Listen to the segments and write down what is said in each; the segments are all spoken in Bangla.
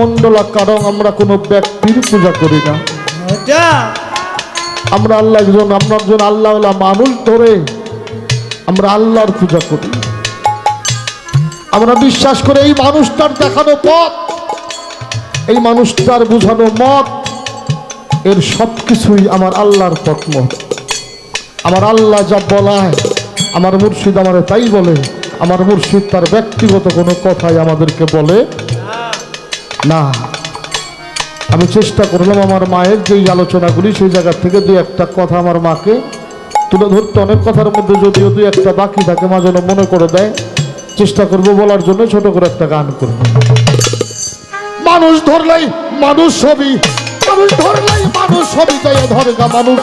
মণ্ডলা কারণ আমরা কোনো ব্যক্তির পূজা করি না। আমরা আল্লাহ একজন আমরা একজন আল্লাহ মানুষ ধরে আমরা আল্লাহর পূজা করি। আমরা বিশ্বাস করে এই মানুষটার দেখানো পথ এই মানুষটার বোঝানো মত এর সব কিছুই আমার আল্লাহর পথ মত। আমার আল্লাহ যা বলায় আমার মুর্শিদ আমার তাই বলে আমার মুর্শিদ তার ব্যক্তিগত কোনো কথাই আমাদেরকে বলে না। আমি চেষ্টা করলাম আমার মায়ের যেই আলোচনাগুলি, সেই জায়গা থেকে দুই একটা কথা আমার মাকে তুলে ধরতে। অনেক কথার মধ্যে যদিও দুই একটা বাকি থাকে, মা যেন মনে করে দেয়। চেষ্টা করব বলার জন্য ছোট করে একটা গান করব। মানুষ ধরলেই মানুষ ছবি, মানুষ ধরলেই মানুষ ছবি তাই ধরে গা মানুষ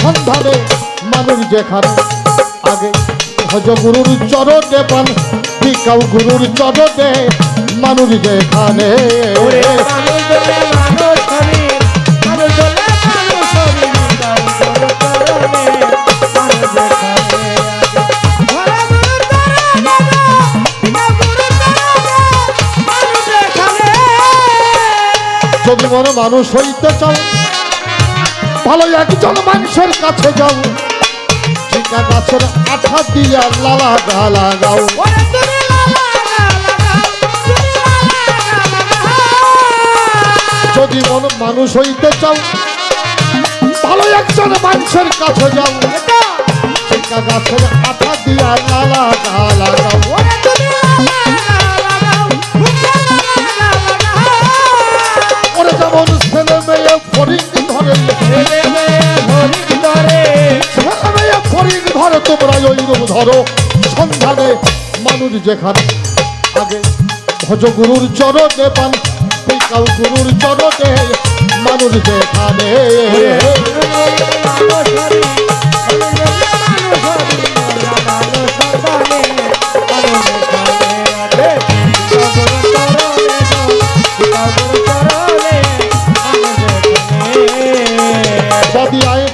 সন্ধানে, মানুষ যেখানে আগে হজ গুরুর চরণে পান ভিকাও গুরুর চরণে মানুষ যেখানে। গুরুর চরণে মানুষ যদি মনে মানুষ হইতে চাও ভালো একজন মানুষের কাছে যাও। ঠিকা গাছের আঠা দিয়া লালা গালা গাও। ওরে লাগাও যদি মন মানুষ হইতে চাও ভালো একজন মানুষের কাছে যাও। গাছের যেখানে আগে ভজ গুরুর চরণে পান পিকাও গুরুর মানুষ যেখানে।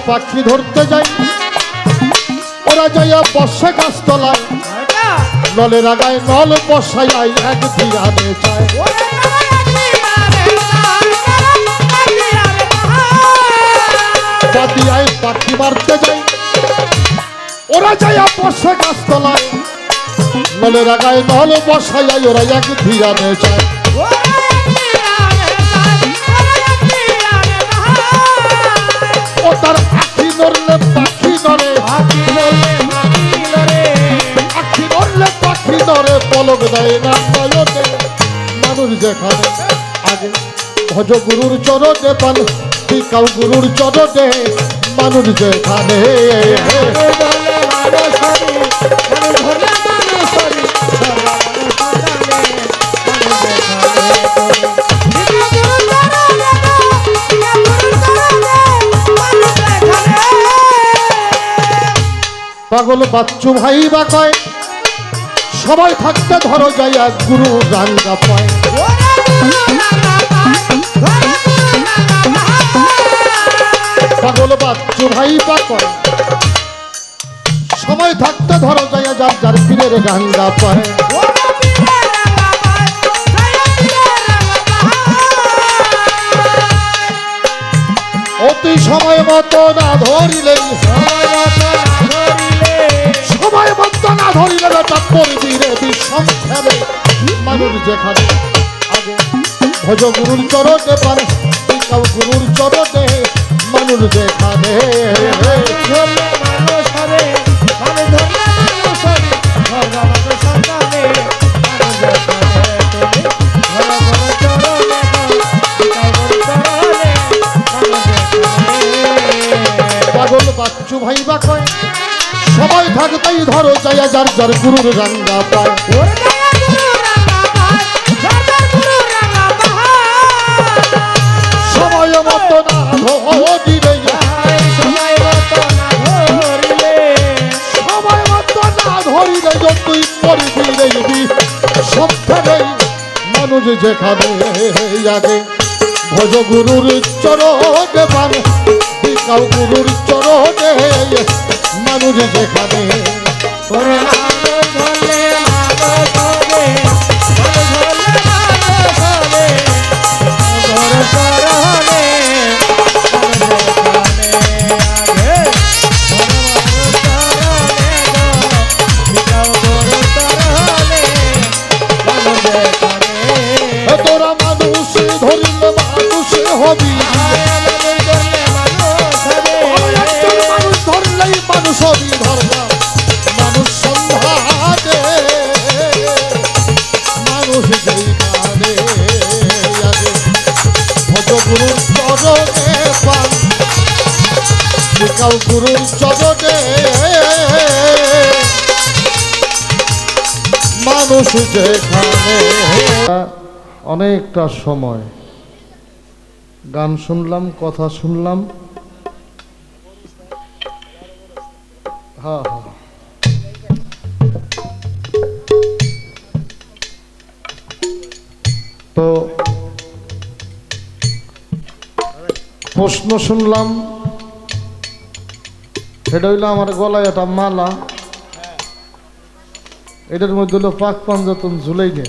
পাখি ধরতে যাই, ওরা যাইয়া বর্ষা গাছ তলায় নলের আগায় নল বসাই এক দিয়ানে চায় যদি আয় পাখি মারতে যাই। ওরা যাইয়া বর্ষা গাছ তলায় নলের আগায় নল বসাই ওরা এক দিয়ানে চায় পলক দেয় না নয়নে মানুষ যেখানে আগে ভজ গুরুর চরণে পান টিকাও গুরুর চরণে মানুষ যেখানে। পাগল বাচ্চু ভাই বা কয়? সবাই থাকতে ধরো যাইয়া গুরু রাঙ্গা পায়। পাগল বাচ্চু ভাই বা থাকতে ধরো যাইয়া যার যার পীরের গাঙ্গা পায়। অতি সময় মতো না ধরিলেই সময় মতো না ধরিলে বেটা পড়বি রে বিসংখ্যারে মানুষ যেখানে আগে ভজ গুরুর চরণে টিকাও গুরুর চরণে মানুষ যেখানে পাগল বাচ্চু ভাই বা কয়? সবাই থাকতেই ধরো যাইয়া যার যার গুরুর রাঙ্গা পায় সময় মতো না ধরিলে সময় মতো না ধরিলে। যতই পড়বি রে মানুষ যেখানে আগে। ভজ গুরুর চরণে গুরুর চরণে মানুষ যেখানে লাগাও গুরু চরণে মানুষ যেখানে। অনেকটা সময়। গান শুনলাম, কথা শুনলাম। হ্যাঁ হ্যাঁ তো প্রশ্ন শুনলাম সেটা হইল আমার গলায় একটা মালা। এটার মধ্যে হলো পাক পাঞ্জাতন ঝুলাই নে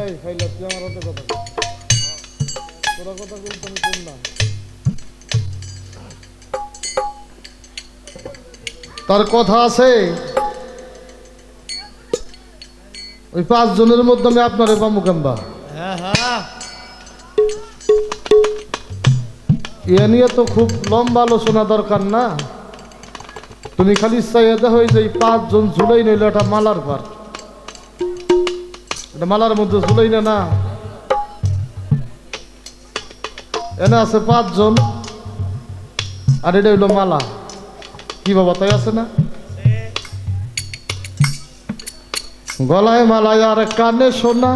এই ফাইলা তুই আমার হাতে কথা তোরা কথা আছে, ওই পাঁচ জনের মধ্যে আমি আপনারে পামু কেম্বা? হ্যাঁ হ্যাঁ। এ নিয়ে তো খুব লম্বা আলোচনা দরকার না। তুমি খালি চাইতে হয়ে যে এই পাঁচজন ঝুলাই নিল এটা মালার পার এটা মালার মধ্যে ঝুলাই না না। এনে আছে পাঁচজন। আর এটা হইল মালা। কি বাবা, তাই আছে না? গলায় মালায় আর কানে শোনা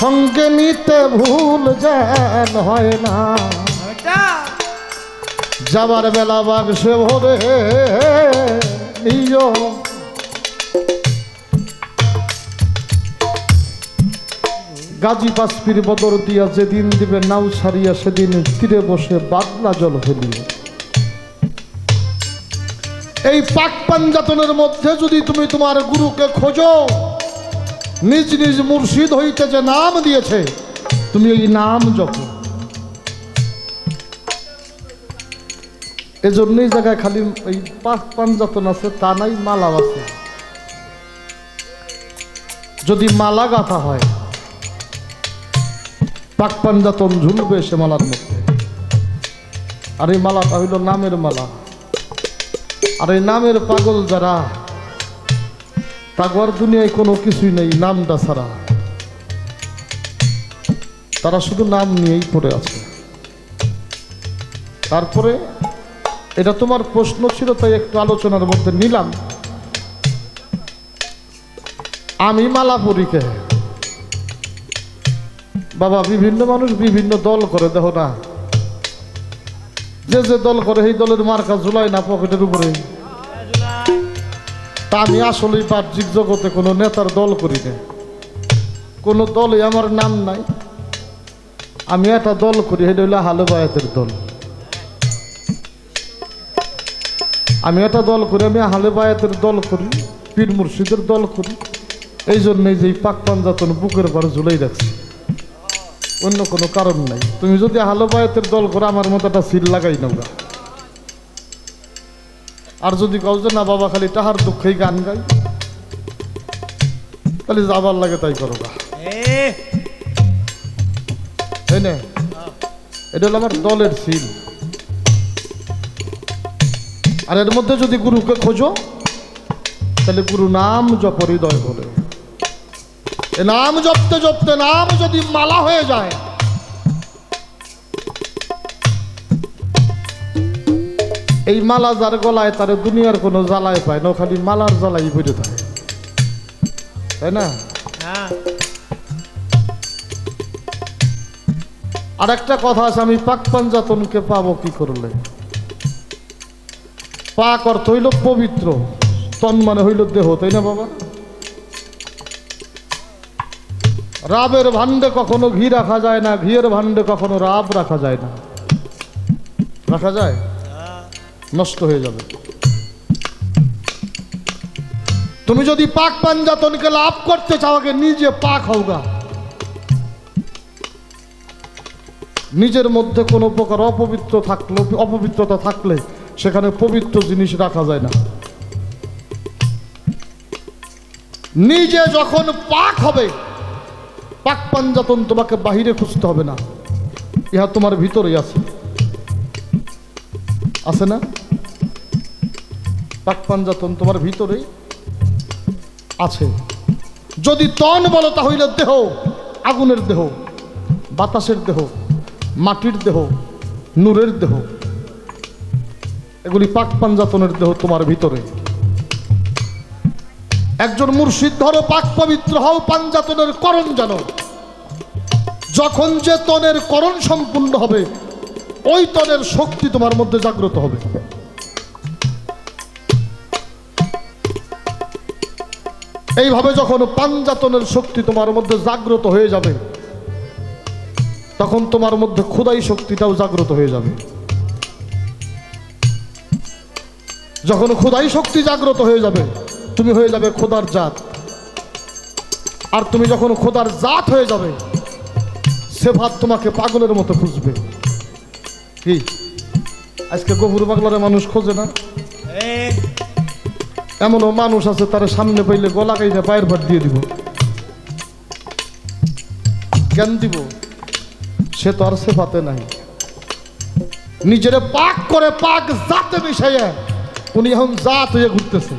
সঙ্গে নিতে ভুল যেন হয় না। যাবার বেলা বাক্সে ভরে নিও গাজী পাসপির বদর দিয়া যেদিন দিবে নাও ছাড়িয়া সেদিন তীরে বসে বাদলা জল ফেলিও এই পাক পাঞ্জাতনের মধ্যে যদি তুমি তোমার গুরুকে খোঁজো নিজ নিজ মুর্শিদ হইতে যে নাম দিয়েছে, তুমি এই নাম জপো। এজন্যই জায়গায় খালি এই পাক পাঞ্জাতন আছে, তা নাই মালা আছে। যদি মালা গাথা হয়, পাক পাঞ্জাতন ঝুলবে সে মালার মধ্যে। আর এই মালাটা হইল নামের মালা। আর এই নামের পাগল যারা তাগর দুনিয়ায় কোনো কিছুই নেই নামটা ছাড়া তারা শুধু নাম নিয়েই পড়ে আছে। তারপরে এটা তোমার প্রশ্ন ছিল, তাই একটু আলোচনার মধ্যে নিলাম। আমি মালা পরীকে বাবা, বিভিন্ন মানুষ বিভিন্ন দল করে, দেখো না। যে যে দল করে, সেই দলের মার্কা জুলাই না পকেটের উপরে। তা আমি আসলেই বাহ্যিক জগতে কোনো নেতার দল করি না কোনো দলে আমার নাম নাই। আমি একটা দল করি, সেটা হইল হালো বায়াতের দল। আমি একটা দল করি, আমি হালে বায়াতের দল করি, পীর মুর্শিদের দল করি। এই জন্যই যে পাক পাঞ্জাতন বুকের পর ঝুলাই রাখছি। অন্য কোনো কারণ নাই। তুমি যদি হালো বায়াতের দল করে, আমার মতো একটা সিল লাগাই নেওয়া আর যদি কাউ যে না বাবা খালি তাহার দুঃখেই গান গাই তাহলে যাবার লাগে তাই করো গা। তাই না এটা হলো আমার দলের সিল। আর এর মধ্যে যদি গুরুকে খোঁজো তাহলে গুরু নাম জপ হৃদয় বলে। নাম জপতে জপতে নাম যদি মালা হয়ে যায় এই মালা যার গলায় তার দুনিয়ার কোনো জ্বালায় পায় না খালি মালার জ্বালাই বেড়ে থাকে। তাই না? হ্যাঁ। আর একটা কথা আছে আমি পাক পাঞ্জাতনকে পাবো কি করলে? পাক অর্থ হইল পবিত্র তন মানে হইল দেহ তাই না বাবা? রাবের ভান্ডে কখনো ঘি রাখা যায় না ঘিয়ের ভান্ডে কখনো রাব রাখা যায় না। রাখা যায়? নষ্ট হয়ে যাবে। তুমি যদি পাক পাঞ্জাতনকে লাভ করতে চাও, আগে নিজে পাক হওগা নিজের মধ্যে কোনো প্রকার অপবিত্র থাকলে অপবিত্রতা থাকলে সেখানে পবিত্র জিনিস রাখা যায় না। নিজে যখন পাক হবে, পাক পাঞ্জাতন তোমাকে বাহিরে খুঁজতে হবে না। ইহা তোমার ভিতরেই আছে। আছে না? পাক পাঞ্জাতন তোমার ভিতরেই আছে। যদি তন বলো তাহলে দেহ, আগুনের দেহ, বাতাসের দেহ, মাটির দেহ, নূরের দেহ, এগুলি পাক পাঞ্জাতনের দেহ তোমার ভিতরে। একজন মুর্শিদ ধরো, পাক পবিত্র হও পাঞ্জাতনের করণ জানো। যখন যে তনের করণ সম্পূর্ণ হবে, ওই তনের শক্তি তোমার মধ্যে জাগ্রত হবে। এইভাবে যখন পাঞ্জাতনের শক্তি তোমার মধ্যে জাগ্রত হয়ে যাবে, তখন তোমার মধ্যে ক্ষুদাই শক্তিটাও জাগ্রত হয়ে যাবে। যখন ক্ষুদাই শক্তি জাগ্রত হয়ে যাবে, তুমি হয়ে যাবে খোদার জাত। আর তুমি যখন খোদার জাত হয়ে যাবে, সে ভাত তোমাকে পাগলের মতো খুঁজবে। কি? আজকে গভুর বাংলার মানুষ খোঁজে না? এমনও মানুষ আছে, তার সামনে পাইলে গলা কাইতে পায়ের ভাত দিয়ে দিব। জ্ঞান দিব, সে তো আর সে পাতে নাই। নিজের পাক করে পাক জাতে মিশাইয়া উনি এখন জাত হয়ে ঘুরতেছে।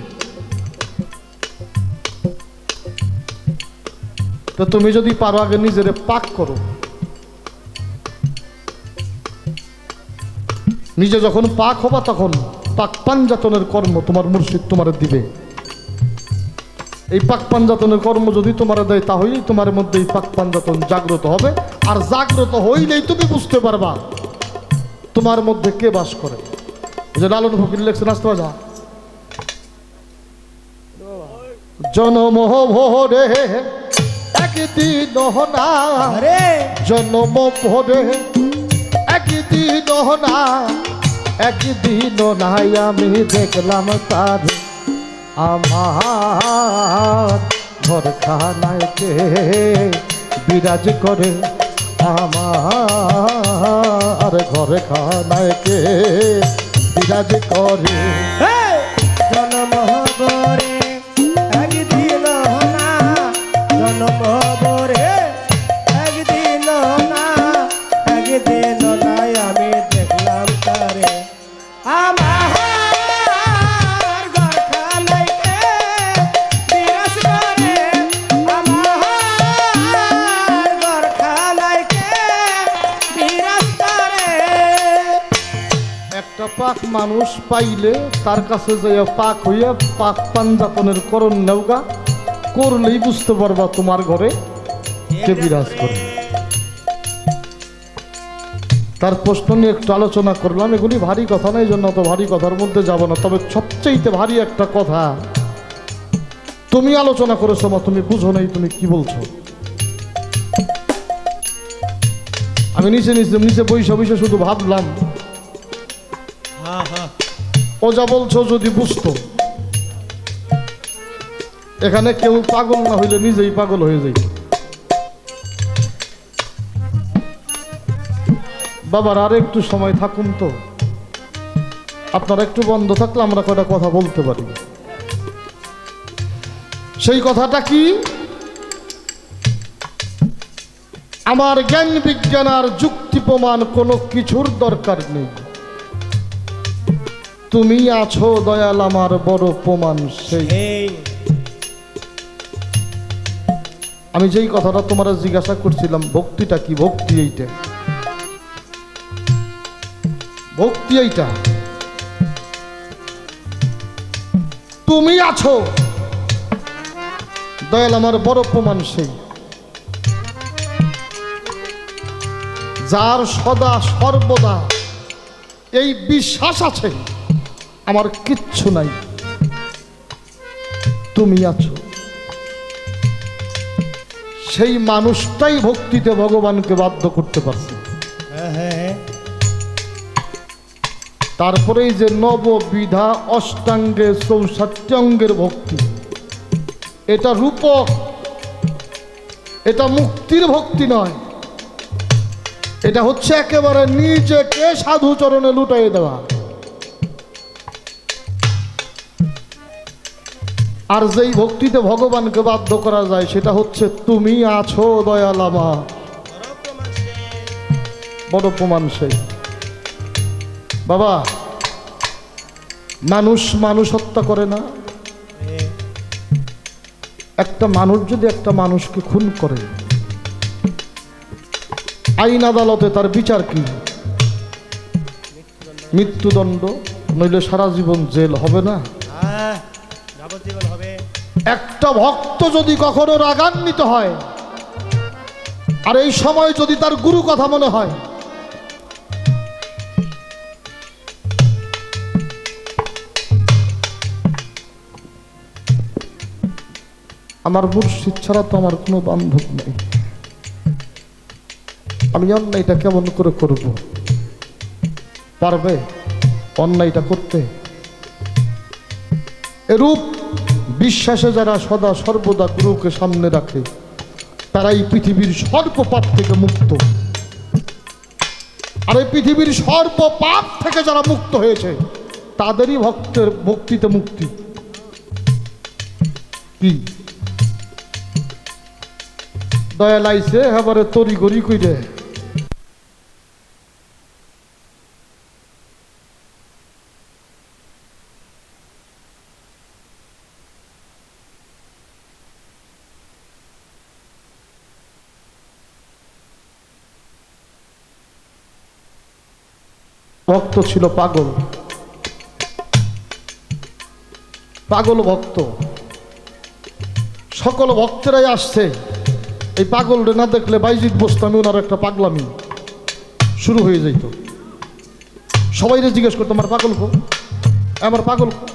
তো তুমি যদি পারো আগে নিজের পাক করো। নিজে যখন পাক হবা তখন পাক পাঞ্জাতনের কর্ম তোমার মুর্শিদ তোমার দিবে। এই পাক পাঞ্জাতনের কর্ম যদি তোমার দেয় তাহলেই তোমার মধ্যে এই পাক পাঞ্জাতন জাগ্রত হবে। আর জাগ্রত হইলেই তুমি বুঝতে পারবা তোমার মধ্যে কে বাস করে। যে লালন ফকির লেখছেন আসতে যা জনম ভোরে একদিন না জন্ম ভরে একদিন না। একদিন নাই আমি দেখলাম তার আমার। ঘর খানায় কে বিরাজ করে আমার? ঘর খানায় কে বিরাজ করে? পাক মানুষ পাইলে তার কাছে যাইয়া পাক হইয়া পাক পাঞ্জাতনের করণ নেওগা করলেই বুঝতে পারবা তোমার ঘরে কে বিরাজ করে। তার প্রশ্ন নিয়ে একটু আলোচনা করলাম। এগুলি ভারী কথা না এই জন্য অত ভারী কথার মধ্যে যাব না। তবে সবচেয়েতে ভারী একটা কথা, তুমি আলোচনা করেছ মা, তুমি বুঝো নাই, তুমি কি বলছো? আমি নিচে নিচে নিচে বইসা বইসা শুধু ভাবলাম। ও যা বলছো যদি বুঝতো। এখানে কেউ পাগল না হইলে নিজেই পাগল হয়ে যাই বাবার আর একটু সময় থাকুন তো। আপনারা একটু বন্ধ থাকলে আমরা কয়টা কথা বলতে পারি? সেই কথাটা কি? আমার জ্ঞান বিজ্ঞান আর যুক্তি প্রমাণ কোনো কিছুর দরকার নেই। তুমি আছো দয়াল আমার বড় প্রমাণ সেই। আমি যেই কথাটা তোমরা জিজ্ঞাসা করছিলাম ভক্তিটা কি? ভক্তি এইটা। ভক্তি এইটা। তুমি আছো। দয়াল আমার বড় প্রমাণ সেই। যার সদা সর্বদা এই বিশ্বাস আছে, আমার কিচ্ছু নাই। তুমি আছো। সেই মানুষটাই ভক্তিতে ভগবানকে বাধ্য করতে পারছে। হ্যাঁ হ্যাঁ তারপরেই যে নববিধা অষ্টাঙ্গে চৌষট্টঙ্গের ভক্তি। এটা রূপক এটা মুক্তির ভক্তি নয়। এটা হচ্ছে একেবারে নিজেকে সাধুচরণে লুটাই দেওয়া। আর যেই ভক্তিতে ভগবানকে বাধ্য করা যায়, সেটা হচ্ছে তুমি আছো দয়াল আমার বড় প্রমাণ সেই। বাবা মানুষ মানুষ হত্যা করে না? একটা মানুষ যদি একটা মানুষকে খুন করে আইন আদালতে তার বিচার কি? মৃত্যুদণ্ড নইলে সারা জীবন জেল হবে না? হ্যাঁ একটা ভক্ত যদি কখনো রাগান্বিত হয় আর এই সময় যদি তার গুরু কথা মনে হয় আমার মুর্শিদ ছাড়া তো আমার কোনো বান্ধব নেই। আমি অন্যায়টা কেমন করে করব? পারবে অন্যায়টা করতে? এরূপ বিশ্বাসে যারা সদা সর্বদা গুরুকে সামনে রাখে, তারাই পৃথিবীর সর্বপাপ থেকে মুক্ত। আর এই পৃথিবীর সর্বপাপ থেকে যারা মুক্ত হয়েছে, তাদেরই ভক্তের ভক্তিতে মুক্তি। কি? দয়া লাইছে এবারে তরি গড়ি কইরে। ভক্ত ছিল পাগল। পাগল ভক্ত। সকল ভক্তেরাই আসছে। এই পাগলটা না দেখলে বাইজিত বসতামে ওনার একটা পাগলামি। শুরু হয়ে যেত সবাই জিজ্ঞেস করতো, আমার পাগল কো? আমার পাগল কো।